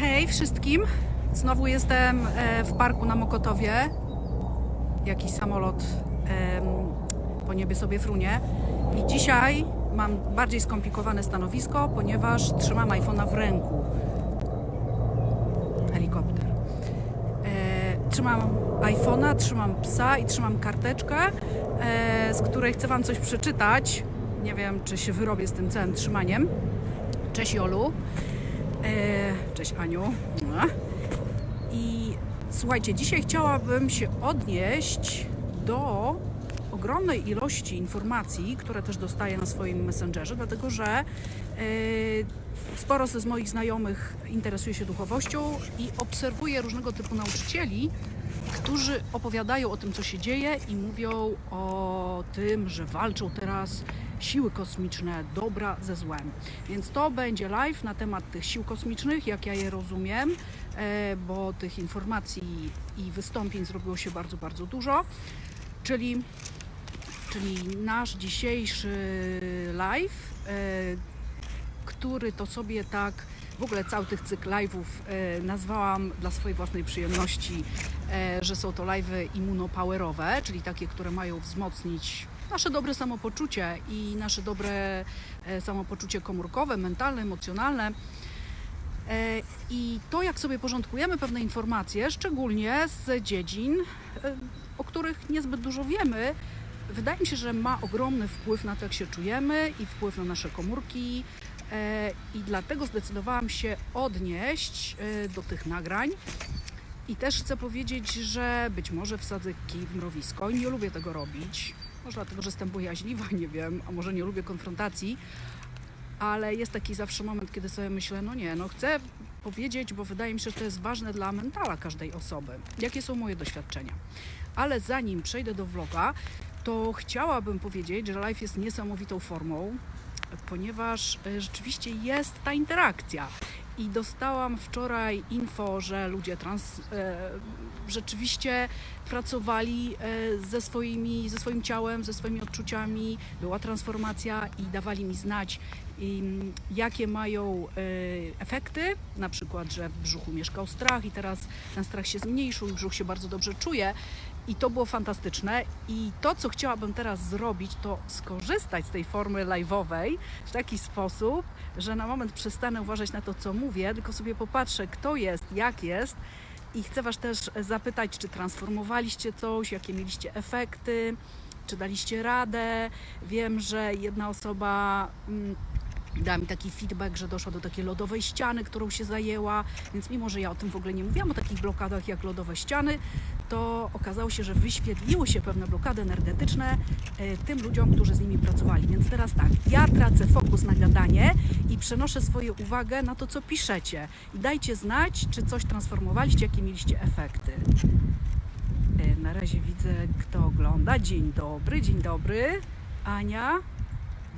Hej wszystkim! Znowu jestem e, w parku na Mokotowie. Jakiś samolot po niebie sobie frunie. I dzisiaj mam bardziej skomplikowane stanowisko, ponieważ trzymam iPhone'a w ręku. Helikopter. E, trzymam iPhone'a, trzymam psa i trzymam karteczkę, e, z której chcę Wam coś przeczytać. Nie wiem, czy się wyrobię z tym całym trzymaniem. Cześć Jolu. E, Cześć Aniu. I słuchajcie, dzisiaj chciałabym się odnieść do ogromnej ilości informacji, które też dostaję na swoim messengerze, dlatego że e, sporo z moich znajomych interesuje się duchowością i obserwuję różnego typu nauczycieli, którzy opowiadają o tym, co się dzieje i mówią o tym, że walczą teraz siły kosmiczne, dobra ze złem. Więc to będzie live na temat tych sił kosmicznych, jak ja je rozumiem, e, bo tych informacji i wystąpień zrobiło się bardzo, bardzo dużo. Czyli, czyli nasz dzisiejszy live, e, który to sobie tak w ogóle cały tych cykl live'ów e, nazwałam dla swojej własnej przyjemności, e, że są to live'y immunopowerowe, czyli takie, które mają wzmocnić nasze dobre samopoczucie i nasze dobre e, samopoczucie komórkowe, mentalne, emocjonalne. I to, jak sobie porządkujemy pewne informacje, szczególnie z dziedzin, o których niezbyt dużo wiemy, wydaje mi się, że ma ogromny wpływ na to, jak się czujemy i wpływ na nasze komórki. E, I dlatego zdecydowałam się odnieść e, do tych nagrań. I też chcę powiedzieć, że być może wsadzę kij w mrowisko nie lubię tego robić. Może dlatego, że jestem bojaźliwa, nie wiem, a może nie lubię konfrontacji, ale jest taki zawsze moment, kiedy sobie myślę, no nie, no chcę powiedzieć, bo wydaje mi się, że to jest ważne dla mentala każdej osoby. Jakie są moje doświadczenia? Ale zanim przejdę do vloga, to chciałabym powiedzieć, że live jest niesamowitą formą, ponieważ e, rzeczywiście jest ta interakcja. I dostałam wczoraj info, że ludzie trans e, rzeczywiście pracowali e, ze, swoimi, ze swoim ciałem, ze swoimi odczuciami, była transformacja i dawali mi znać, jakie mają e, efekty. Na przykład, że w brzuchu mieszkał strach i teraz ten strach się zmniejszył i brzuch się bardzo dobrze czuje. I to było fantastyczne. I to, co chciałabym teraz zrobić, to skorzystać z tej formy live'owej w taki sposób, że na moment przestanę uważać na to, co mówię, tylko sobie popatrzę, kto jest, jak jest. I chcę Was też zapytać, czy transformowaliście coś, jakie mieliście efekty, czy daliście radę. Wiem, że jedna osoba. Dała mi taki feedback, że doszła do takiej lodowej ściany, którą się zajęła, więc mimo, że ja o tym w ogóle nie mówiłam, o takich blokadach jak lodowe ściany, to okazało się, że wyświetliły się pewne blokady energetyczne e, tym ludziom, którzy z nimi pracowali. Więc teraz tak, ja tracę fokus na gadanie i przenoszę swoją uwagę na to, co piszecie. I dajcie znać, czy coś transformowaliście, jakie mieliście efekty. E, Na razie widzę, kto ogląda. Dzień dobry, dzień dobry. Ania,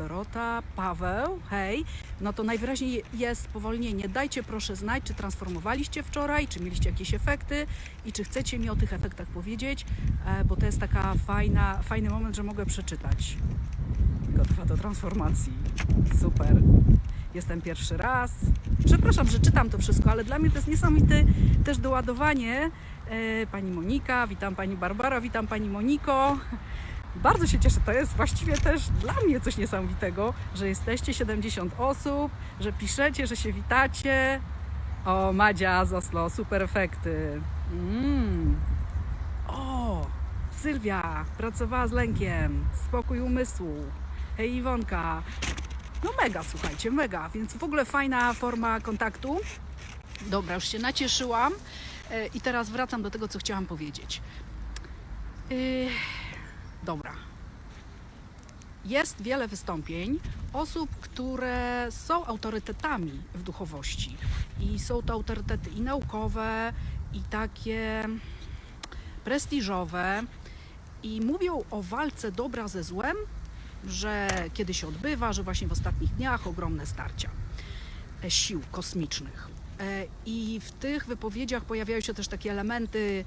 Dorota, Paweł, hej. No to najwyraźniej jest spowolnienie. Dajcie proszę znać, czy transformowaliście wczoraj, czy mieliście jakieś efekty i czy chcecie mi o tych efektach powiedzieć, e, bo to jest taka fajna, fajny moment, że mogę przeczytać. Gotowa do transformacji. Super. Jestem pierwszy raz. Przepraszam, że czytam to wszystko, ale dla mnie to jest niesamowite też doładowanie. E, Pani Monika, witam Pani Barbara, witam Pani Moniko. Bardzo się cieszę, to jest właściwie też dla mnie coś niesamowitego, że jesteście 70 osób, że piszecie, że się witacie. O, Madzia z Oslo, super efekty. Mm. O, Sylwia pracowała z lękiem, spokój umysłu. Hej Iwonka. No mega, słuchajcie, mega, więc w ogóle fajna forma kontaktu. Dobra, już się nacieszyłam e, i teraz wracam do tego, co chciałam powiedzieć. Yy. Jest wiele wystąpień osób, które są autorytetami w duchowości. I są to autorytety i naukowe, i takie prestiżowe. I mówią o walce dobra ze złem, że kiedy się odbywa, że właśnie w ostatnich dniach ogromne starcia e, sił kosmicznych. E, I w tych wypowiedziach pojawiają się też takie elementy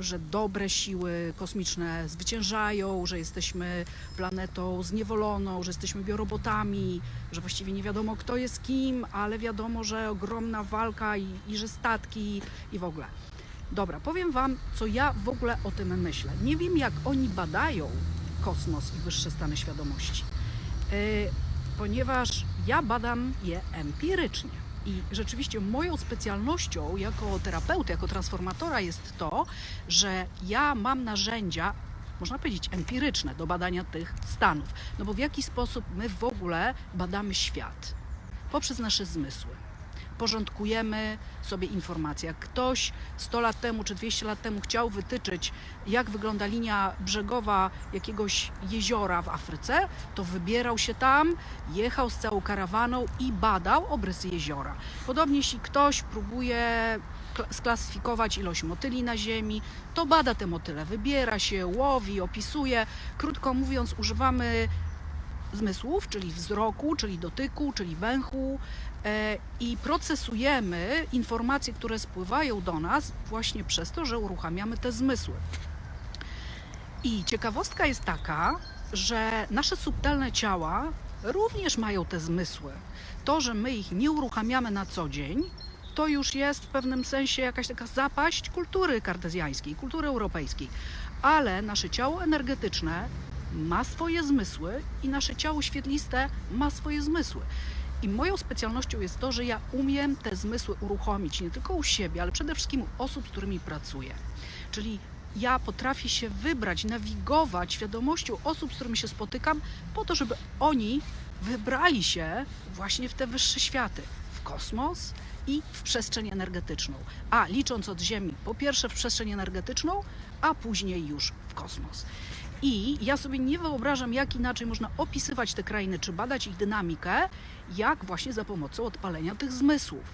że dobre siły kosmiczne zwyciężają, że jesteśmy planetą zniewoloną, że jesteśmy biorobotami, że właściwie nie wiadomo kto jest kim, ale wiadomo, że ogromna walka i, i że statki i w ogóle. Dobra, powiem Wam, co ja w ogóle o tym myślę. Nie wiem, jak oni badają kosmos i wyższe stany świadomości, yy, ponieważ ja badam je empirycznie. I rzeczywiście moją specjalnością jako terapeuty, jako transformatora jest to, że ja mam narzędzia, można powiedzieć, empiryczne do badania tych stanów. No bo w jaki sposób my w ogóle badamy świat? Poprzez nasze zmysły porządkujemy sobie informacje. Jak ktoś 100 lat temu czy 200 lat temu chciał wytyczyć, jak wygląda linia brzegowa jakiegoś jeziora w Afryce, to wybierał się tam, jechał z całą karawaną i badał obrysy jeziora. Podobnie jeśli ktoś próbuje kla- sklasyfikować ilość motyli na Ziemi, to bada te motyle, wybiera się, łowi, opisuje. Krótko mówiąc, używamy zmysłów, czyli wzroku, czyli dotyku, czyli węchu e, i procesujemy informacje, które spływają do nas właśnie przez to, że uruchamiamy te zmysły. I ciekawostka jest taka, że nasze subtelne ciała również mają te zmysły. To, że my ich nie uruchamiamy na co dzień, to już jest w pewnym sensie jakaś taka zapaść kultury kartezjańskiej, kultury europejskiej. Ale nasze ciało energetyczne ma swoje zmysły i nasze ciało świetliste ma swoje zmysły. I moją specjalnością jest to, że ja umiem te zmysły uruchomić nie tylko u siebie, ale przede wszystkim u osób, z którymi pracuję. Czyli ja potrafię się wybrać, nawigować świadomością osób, z którymi się spotykam, po to, żeby oni wybrali się właśnie w te wyższe światy, w kosmos i w przestrzeń energetyczną. A licząc od Ziemi, po pierwsze w przestrzeń energetyczną, a później już w kosmos. I ja sobie nie wyobrażam, jak inaczej można opisywać te krainy, czy badać ich dynamikę, jak właśnie za pomocą odpalenia tych zmysłów.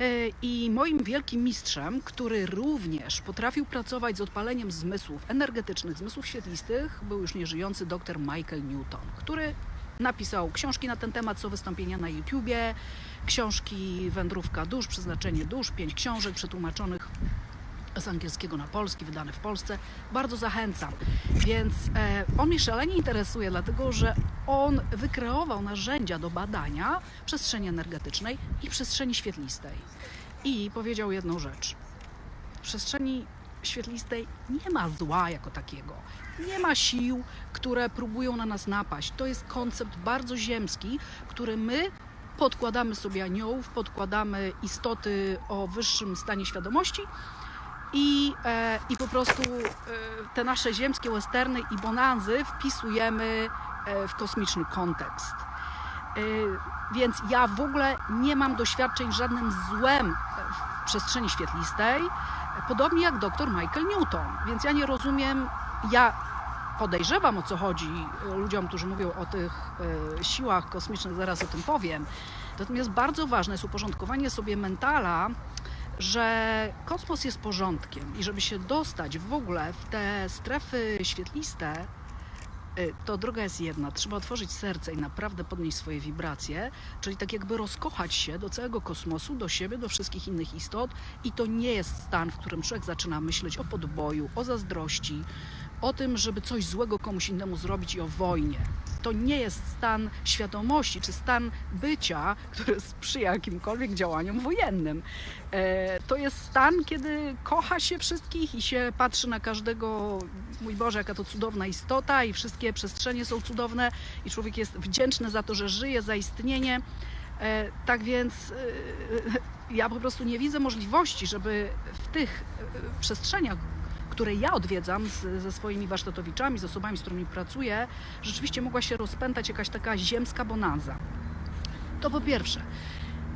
E, I moim wielkim mistrzem, który również potrafił pracować z odpaleniem zmysłów energetycznych, zmysłów świetlistych, był już nieżyjący dr Michael Newton, który napisał książki na ten temat, są wystąpienia na YouTubie, książki Wędrówka dusz, Przeznaczenie dusz, pięć książek przetłumaczonych z angielskiego na polski, wydane w Polsce. Bardzo zachęcam. Więc e, on mnie szalenie interesuje, dlatego że on wykreował narzędzia do badania przestrzeni energetycznej i przestrzeni świetlistej. I powiedział jedną rzecz. W przestrzeni świetlistej nie ma zła jako takiego. Nie ma sił, które próbują na nas napaść. To jest koncept bardzo ziemski, który my podkładamy sobie aniołów, podkładamy istoty o wyższym stanie świadomości i, e, i po prostu e, te nasze ziemskie westerny i bonanzy wpisujemy e, w kosmiczny kontekst. E, Więc ja w ogóle nie mam doświadczeń żadnym złem w przestrzeni świetlistej, podobnie jak dr Michael Newton. Więc ja nie rozumiem, ja podejrzewam o co chodzi e, ludziom, którzy mówią o tych e, siłach kosmicznych, zaraz o tym powiem. Natomiast bardzo ważne jest uporządkowanie sobie mentala, że kosmos jest porządkiem i żeby się dostać w ogóle w te strefy świetliste, y, to droga jest jedna. Trzeba otworzyć serce i naprawdę podnieść swoje wibracje, czyli tak jakby rozkochać się do całego kosmosu, do siebie, do wszystkich innych istot. I to nie jest stan, w którym człowiek zaczyna myśleć o podboju, o zazdrości, o tym, żeby coś złego komuś innemu zrobić i o wojnie. To nie jest stan świadomości czy stan bycia, który sprzyja jakimkolwiek działaniom wojennym. E, To jest stan, kiedy kocha się wszystkich i się patrzy na każdego, mój Boże, jaka to cudowna istota i wszystkie przestrzenie są cudowne i człowiek jest wdzięczny za to, że żyje, za istnienie. E, Tak więc e, ja po prostu nie widzę możliwości, żeby w tych przestrzeniach, które ja odwiedzam z, ze swoimi warsztatowiczami, z osobami, z którymi pracuję, rzeczywiście mogła się rozpętać jakaś taka ziemska bonanza. To po pierwsze.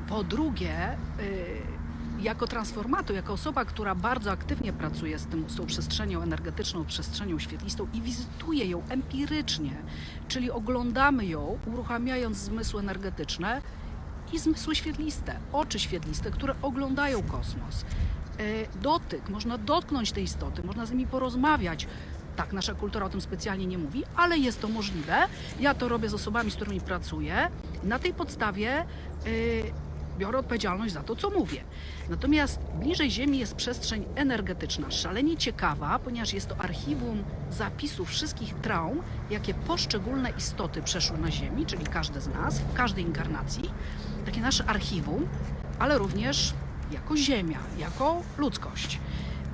Po drugie, y, jako transformator, jako osoba, która bardzo aktywnie pracuje z, tym, z tą przestrzenią energetyczną, przestrzenią świetlistą i wizytuje ją empirycznie, czyli oglądamy ją, uruchamiając zmysły energetyczne i zmysły świetliste, oczy świetliste, które oglądają kosmos. Y, Dotyk, można dotknąć tej istoty, można z nimi porozmawiać. Tak, nasza kultura o tym specjalnie nie mówi, ale jest to możliwe. Ja to robię z osobami, z którymi pracuję. Na tej podstawie y, biorę odpowiedzialność za to, co mówię. Natomiast bliżej Ziemi jest przestrzeń energetyczna, szalenie ciekawa, ponieważ jest to archiwum zapisów wszystkich traum, jakie poszczególne istoty przeszły na Ziemi, czyli każdy z nas, w każdej inkarnacji. Takie nasze archiwum, ale również jako Ziemia, jako ludzkość.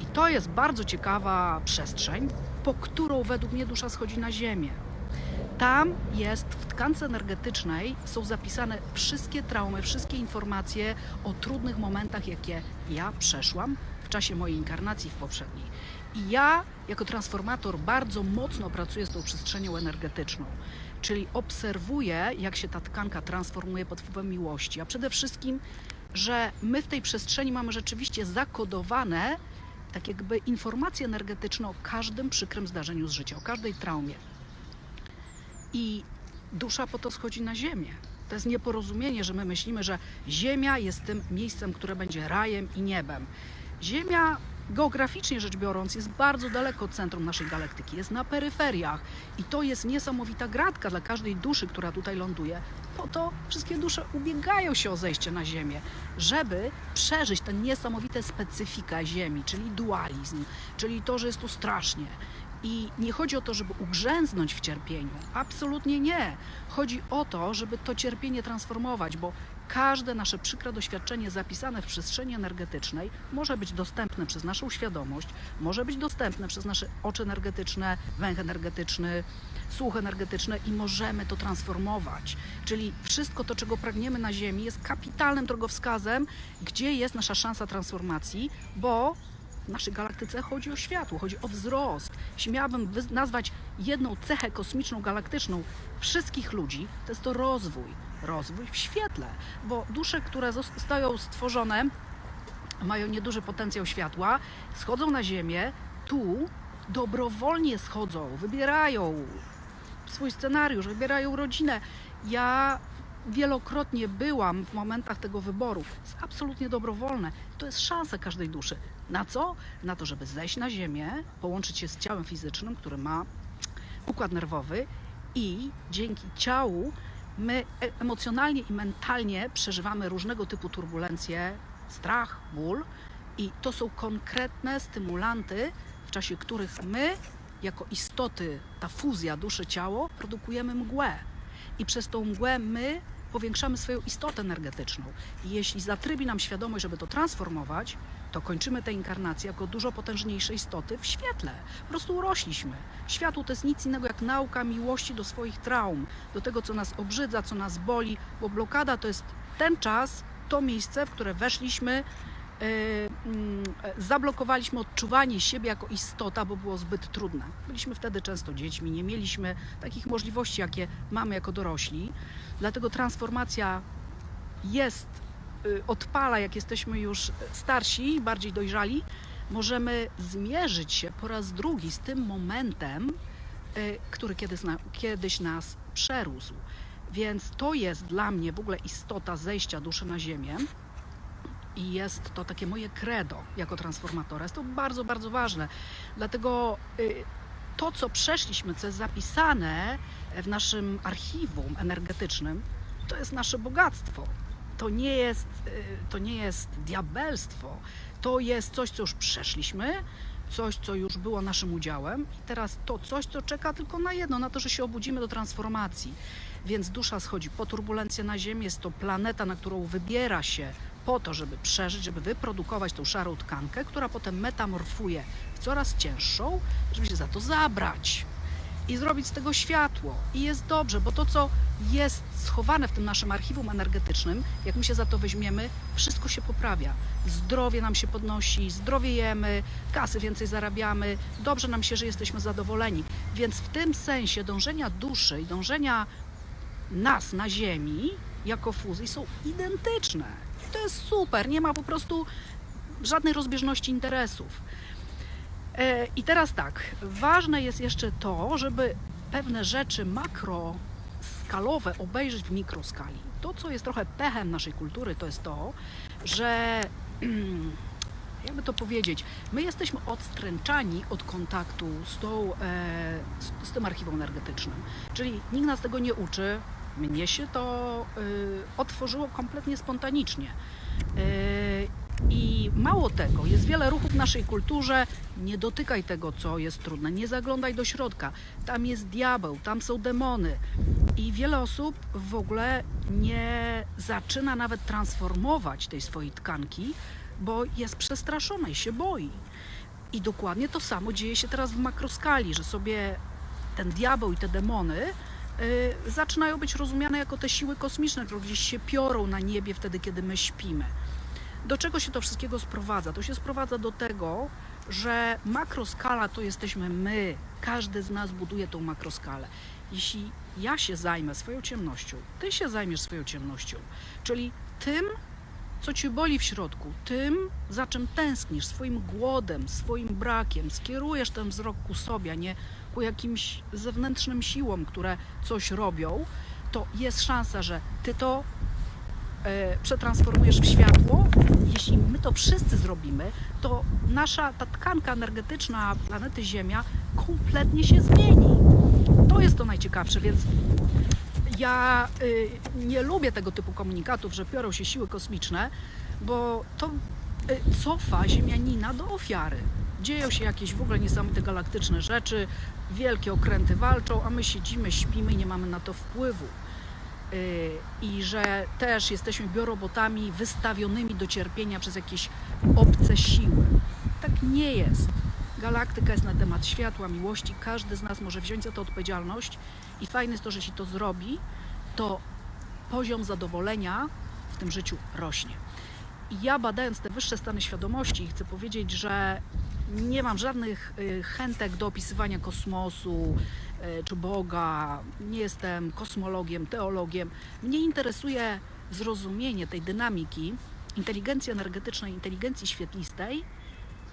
I to jest bardzo ciekawa przestrzeń, po którą według mnie dusza schodzi na Ziemię. Tam jest, w tkance energetycznej są zapisane wszystkie traumy, wszystkie informacje o trudnych momentach, jakie ja przeszłam w czasie mojej inkarnacji w poprzedniej. I ja, jako transformator, bardzo mocno pracuję z tą przestrzenią energetyczną. Czyli obserwuję, jak się ta tkanka transformuje pod wpływem miłości, a przede wszystkim, że my w tej przestrzeni mamy rzeczywiście zakodowane tak jakby informacje energetyczne o każdym przykrym zdarzeniu z życia, o każdej traumie. I dusza po to schodzi na ziemię. To jest nieporozumienie, że my myślimy, że Ziemia jest tym miejscem, które będzie rajem i niebem. Ziemia, geograficznie rzecz biorąc, jest bardzo daleko od centrum naszej galaktyki, jest na peryferiach. I to jest niesamowita gratka dla każdej duszy, która tutaj ląduje. Po to wszystkie dusze ubiegają się o zejście na Ziemię, żeby przeżyć tę niesamowitą specyfikę Ziemi, czyli dualizm, czyli to, że jest tu strasznie. I nie chodzi o to, żeby ugrzęznąć w cierpieniu. Absolutnie nie. Chodzi o to, żeby to cierpienie transformować, bo każde nasze przykre doświadczenie zapisane w przestrzeni energetycznej może być dostępne przez naszą świadomość, może być dostępne przez nasze oczy energetyczne, węch energetyczny, słuch energetyczny i możemy to transformować. Czyli wszystko to, czego pragniemy na Ziemi, jest kapitalnym drogowskazem, gdzie jest nasza szansa transformacji, bo w naszej galaktyce chodzi o światło, chodzi o wzrost. Śmiałabym nazwać jedną cechę kosmiczną, galaktyczną wszystkich ludzi, to jest to rozwój. Rozwój w świetle, bo dusze, które zostają stworzone, mają nieduży potencjał światła, schodzą na Ziemię, tu dobrowolnie schodzą, wybierają swój scenariusz, wybierają rodzinę. Ja wielokrotnie byłam w momentach tego wyboru. Jest absolutnie dobrowolne. To jest szansa każdej duszy. Na co? Na to, żeby zejść na ziemię, połączyć się z ciałem fizycznym, który ma układ nerwowy i dzięki ciału my e- emocjonalnie i mentalnie przeżywamy różnego typu turbulencje, strach, ból i to są konkretne stymulanty, w czasie których my, jako istoty, ta fuzja duszy-ciało, produkujemy mgłę. I przez tą mgłę my powiększamy swoją istotę energetyczną. I jeśli zatrybi nam świadomość, żeby to transformować, to kończymy tę inkarnację jako dużo potężniejsze istoty w świetle. Po prostu urośliśmy. Światło to jest nic innego jak nauka miłości do swoich traum, do tego, co nas obrzydza, co nas boli, bo blokada to jest ten czas, to miejsce, w które weszliśmy, yy, e, zablokowaliśmy odczuwanie siebie jako istota, bo było zbyt trudne. Byliśmy wtedy często dziećmi, nie mieliśmy takich możliwości, jakie mamy jako dorośli. Dlatego transformacja jest, odpala, jak jesteśmy już starsi, bardziej dojrzali. Możemy zmierzyć się po raz drugi z tym momentem, y, który kiedyś nas przerósł. Więc to jest dla mnie w ogóle istota zejścia duszy na ziemię. I jest to takie moje credo jako transformatora. Jest to bardzo, bardzo ważne. Dlatego y, to, co przeszliśmy, co jest zapisane w naszym archiwum energetycznym, to jest nasze bogactwo. To nie jest, y, to nie jest diabelstwo. To jest coś, co już przeszliśmy, coś, co już było naszym udziałem i teraz to coś, co czeka tylko na jedno, na to, że się obudzimy do transformacji. Więc dusza schodzi po turbulencję na Ziemię. Jest to planeta, na którą wybiera się po to, żeby przeżyć, żeby wyprodukować tą szarą tkankę, która potem metamorfuje w coraz cięższą, żeby się za to zabrać i zrobić z tego światło. I jest dobrze, bo to, co jest schowane w tym naszym archiwum energetycznym, jak my się za to weźmiemy, wszystko się poprawia. Zdrowie nam się podnosi, zdrowiejemy, kasy więcej zarabiamy, dobrze nam się, że jesteśmy zadowoleni. Więc w tym sensie dążenia duszy i dążenia nas na Ziemi jako fuzji są identyczne. To jest super, nie ma po prostu żadnej rozbieżności interesów. E, I teraz tak, ważne jest jeszcze to, żeby pewne rzeczy makroskalowe obejrzeć w mikroskali. To, co jest trochę pechem naszej kultury, to jest to, że jakby to powiedzieć, my jesteśmy odstręczani od kontaktu z, tą, e, z, z tym archiwum energetycznym. Czyli nikt nas tego nie uczy, Mnie się to y, otworzyło kompletnie spontanicznie. Y, I mało tego, jest wiele ruchów w naszej kulturze. Nie dotykaj tego, co jest trudne, nie zaglądaj do środka. Tam jest diabeł, tam są demony. I wiele osób w ogóle nie zaczyna nawet transformować tej swojej tkanki, bo jest przestraszona i się boi. I dokładnie to samo dzieje się teraz w makroskali, że sobie ten diabeł i te demony y, zaczynają być rozumiane jako te siły kosmiczne, które gdzieś się piorą na niebie wtedy, kiedy my śpimy. Do czego się to wszystkiego sprowadza? To się sprowadza do tego, że makroskala to jesteśmy my. Każdy z nas buduje tą makroskalę. Jeśli ja się zajmę swoją ciemnością, ty się zajmiesz swoją ciemnością, czyli tym, co ci boli w środku, tym, za czym tęsknisz, swoim głodem, swoim brakiem, skierujesz ten wzrok ku sobie, a nie ku jakimś zewnętrznym siłom, które coś robią, to jest szansa, że ty to przetransformujesz w światło. Jeśli my to wszyscy zrobimy, to nasza ta tkanka energetyczna planety Ziemia kompletnie się zmieni. To jest to najciekawsze, więc ja y, nie lubię tego typu komunikatów, że piorą się siły kosmiczne, bo to y, cofa Ziemianina do ofiary. Dzieją się jakieś w ogóle niesamowite galaktyczne rzeczy, wielkie okręty walczą, a my siedzimy, śpimy i nie mamy na to wpływu. Y, I że też jesteśmy biorobotami wystawionymi do cierpienia przez jakieś obce siły. Tak nie jest. Galaktyka jest na temat światła, miłości. Każdy z nas może wziąć za to odpowiedzialność i fajne jest to, że jeśli to zrobi, to poziom zadowolenia w tym życiu rośnie. I ja badając te wyższe stany świadomości, chcę powiedzieć, że nie mam żadnych y, chętek do opisywania kosmosu czy Boga. Nie jestem kosmologiem, teologiem. Mnie interesuje zrozumienie tej dynamiki inteligencji energetycznej, inteligencji świetlistej,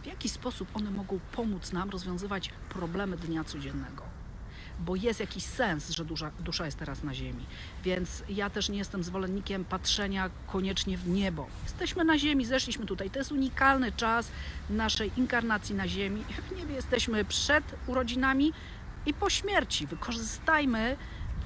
w jaki sposób one mogą pomóc nam rozwiązywać problemy dnia codziennego. Bo jest jakiś sens, że dusza, dusza jest teraz na Ziemi. Więc ja też nie jestem zwolennikiem patrzenia koniecznie w niebo. Jesteśmy na Ziemi, zeszliśmy tutaj. To jest unikalny czas naszej inkarnacji na Ziemi. W niebie jesteśmy przed urodzinami i po śmierci. Wykorzystajmy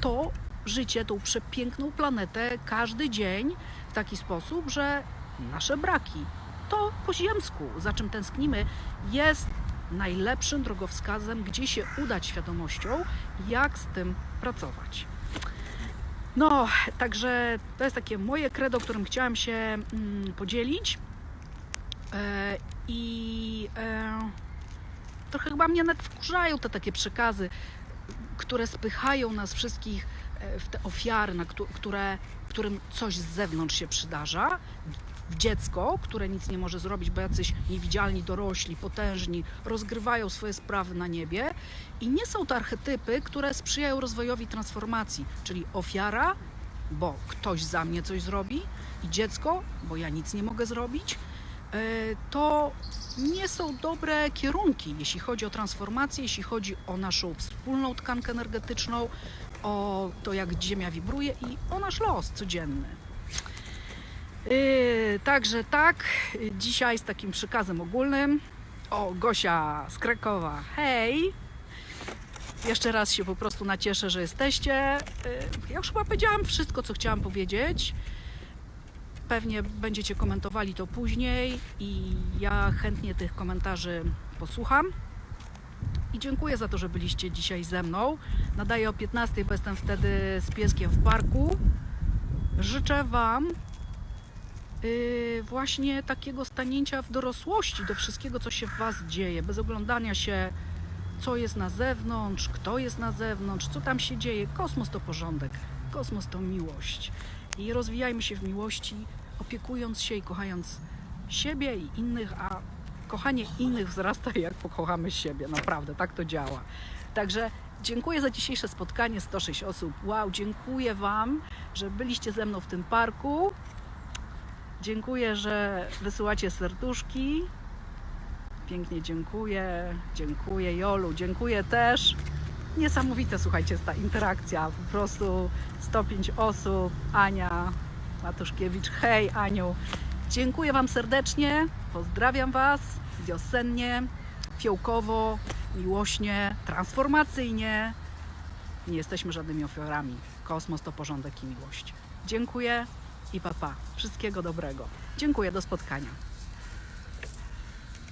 to życie, tą przepiękną planetę każdy dzień w taki sposób, że nasze braki to po ziemsku, za czym tęsknimy, jest najlepszym drogowskazem, gdzie się udać świadomością, jak z tym pracować. No, także to jest takie moje credo, którym chciałam się mm, podzielić. E, I e, trochę chyba mnie nawet wkurzają te takie przekazy, które spychają nas wszystkich e, w te ofiary, na któ- które, którym coś z zewnątrz się przydarza, w dziecko, które nic nie może zrobić, bo jacyś niewidzialni dorośli, potężni, rozgrywają swoje sprawy na niebie. I nie są to archetypy, które sprzyjają rozwojowi transformacji, czyli ofiara, bo ktoś za mnie coś zrobi, i dziecko, bo ja nic nie mogę zrobić. E, To nie są dobre kierunki, jeśli chodzi o transformację, jeśli chodzi o naszą wspólną tkankę energetyczną, o to, jak Ziemia wibruje i o nasz los codzienny. Yy, także tak, dzisiaj z takim przekazem ogólnym. O, Gosia z Krakowa, hej! Jeszcze raz się po prostu nacieszę, że jesteście. Yy, ja już chyba powiedziałam wszystko, co chciałam powiedzieć. Pewnie będziecie komentowali to później i ja chętnie tych komentarzy posłucham. I dziękuję za to, że byliście dzisiaj ze mną. Nadaję o 15, bo jestem wtedy z pieskiem w parku. Życzę Wam yy, właśnie takiego stanięcia w dorosłości do wszystkiego, co się w Was dzieje, bez oglądania się, co jest na zewnątrz, kto jest na zewnątrz, co tam się dzieje. Kosmos to porządek, kosmos to miłość. I rozwijajmy się w miłości, opiekując się i kochając siebie i innych, a kochanie innych wzrasta, jak pokochamy siebie. Naprawdę, tak to działa. Także dziękuję za dzisiejsze spotkanie. 106 osób. Wow, dziękuję Wam, że byliście ze mną w tym parku. Dziękuję, że wysyłacie serduszki. Pięknie dziękuję. Dziękuję Jolu. Dziękuję też. Niesamowite, słuchajcie, ta interakcja. Po prostu 105 osób. Ania Matuszkiewicz. Hej Aniu. Dziękuję Wam serdecznie. Pozdrawiam Was wiosennie, fiołkowo, miłośnie, transformacyjnie. Nie jesteśmy żadnymi ofiarami. kosmos to porządek i miłość. Dziękuję i papa. Pa. Wszystkiego dobrego. Dziękuję, do spotkania.